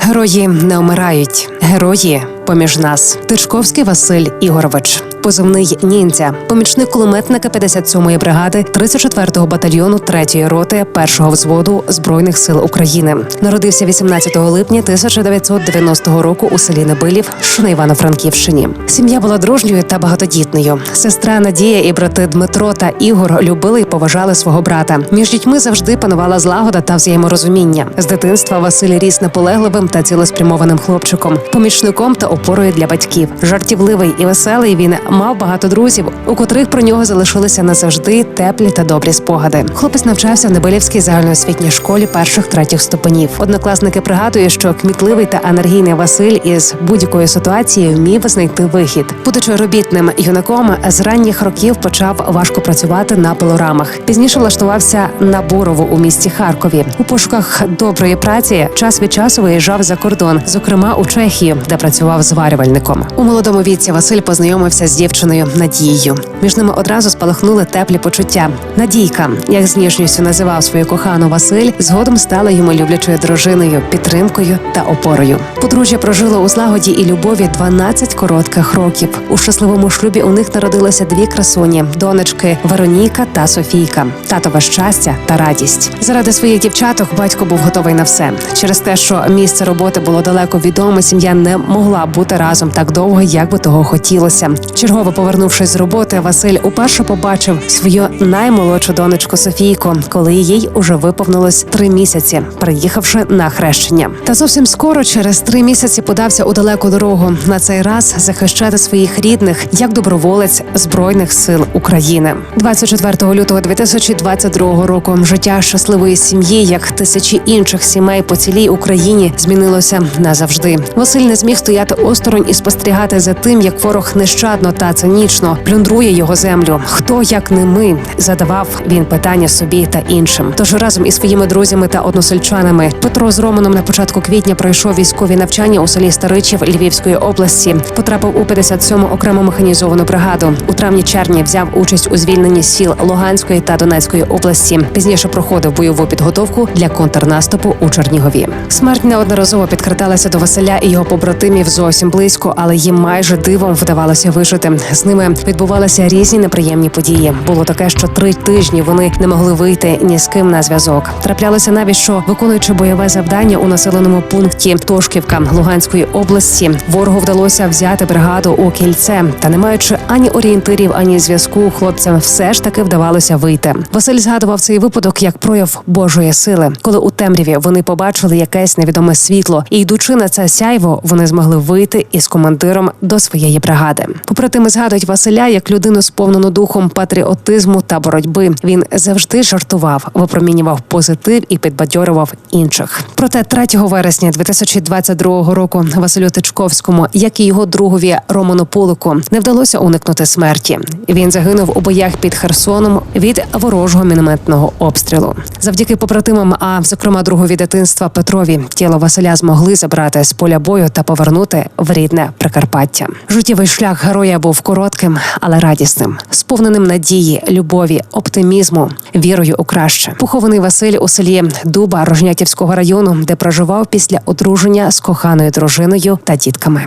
Герої не вмирають, герої поміж нас. Тичковський Василь Ігорович, позивний ніндзя, помічник кулеметника 57-ї бригади 34-го батальйону 3-ї роти 1-го взводу збройних сил України. Народився 18 липня 1990 року у селі Небилів, що на Івано-Франківщині. Сім'я була дружньою та багатодітною. Сестра Надія і брати Дмитро та Ігор любили і поважали свого брата. Між дітьми завжди панувала злагода та взаєморозуміння. З дитинства Василь ріс наполегливим та цілеспрямованим хлопчиком, помічником та опорою для батьків. Жартівливий і веселий він мав багато друзів, у котрих про нього залишилися назавжди теплі та добрі спогади. Хлопець навчався в Небилівській загальноосвітній школі перших третіх ступенів. Однокласники пригадують, що кмітливий та енергійний Василь із будь-якої ситуації вмів знайти вихід. Будучи робітним юнаком, з ранніх років почав важко працювати на пилорамах. Пізніше влаштувався на Борову у місті Харкові. У пошуках доброї праці час від часу виїжджав за кордон, зокрема у Чехію, де працював зварювальником. У молодому віці Василь познайомився з дівчиною Надією. Між ними одразу спалахнули теплі почуття. Надійка, як з ніжністю називав свою кохану Василь, згодом стала йому люблячою дружиною, підтримкою та опорою. Подружжя прожило у злагоді і любові 12 коротких років. У щасливому шлюбі у них народилося дві красуні: донечки Вероніка та Софійка, татове щастя та радість. Заради своїх дівчаток батько був готовий на все. Через те, що місце роботи було далеко від дому, сім'я не могла бути разом так довго, як би того хотілося. Чергово повернувшись з роботи, Василь уперше побачив свою наймолодшу донечку Софійку, коли їй уже виповнилось три місяці, приїхавши на хрещення. Та зовсім скоро, через три місяці, подався у далеку дорогу на цей раз захищати своїх рідних як доброволець збройних сил України. 24 лютого 2022 року життя щасливої сім'ї, як тисячі інших сімей по цілій Україні, змінилося назавжди. Василь не зміг стояти осторонь і спостерігати за тим, як ворог нещадно та цинічно плюндрує його землю. Хто як не ми задавав він питання собі та іншим. Тож разом із своїми друзями та односельчанами Петро з Романом на початку квітня пройшов військові навчання у селі Старичів Львівської області. Потрапив у 57-му окрему механізовану бригаду. У травні-червні взяв участь у звільненні сіл Луганської та Донецької області. Пізніше проходив бойову підготовку для контрнаступу у Чернігові. Смерть неодноразово підкрадалася до Василя і його побратимів зовсім близько, але їм майже дивом вдавалося вижити. З ними відбувалися різні неприємні події. Було таке, що три тижні вони не могли вийти ні з ким на зв'язок. Траплялося навіть, що виконуючи бойове завдання у населеному пункті Тошківка Луганської області, ворогу вдалося взяти бригаду у кільце. Та не маючи ані орієнтирів, ані зв'язку, хлопцям все ж таки вдавалося вийти. Василь згадував цей випадок як прояв Божої сили, коли у темряві вони побачили якесь невідоме світло, і йдучи на це сяйво, вони змогли вийти із командиром до своєї бригади. Попри тим, згадують Василя як людину сповнену духом патріотизму та боротьби. Він завжди жартував, випромінював позитив і підбадьорював інших. Проте 3 вересня 2022 року Василю Тичковському, як і його другові Роману Полику, не вдалося уникнути смерті. Він загинув у боях під Херсоном від ворожого мінометного обстрілу. Завдяки побратимам, а зокрема другові дитинства Петрові, тіло Василя змогли забрати з поля бою та повернути в рідне Прикарпаття. Життєвий шлях героя був коротким, але радісним, сповненим надії, любові, оптимізму, вірою у краще. Похований Василь у селі Дуба Рожнятівського району, де проживав після одруження з коханою дружиною та дітками.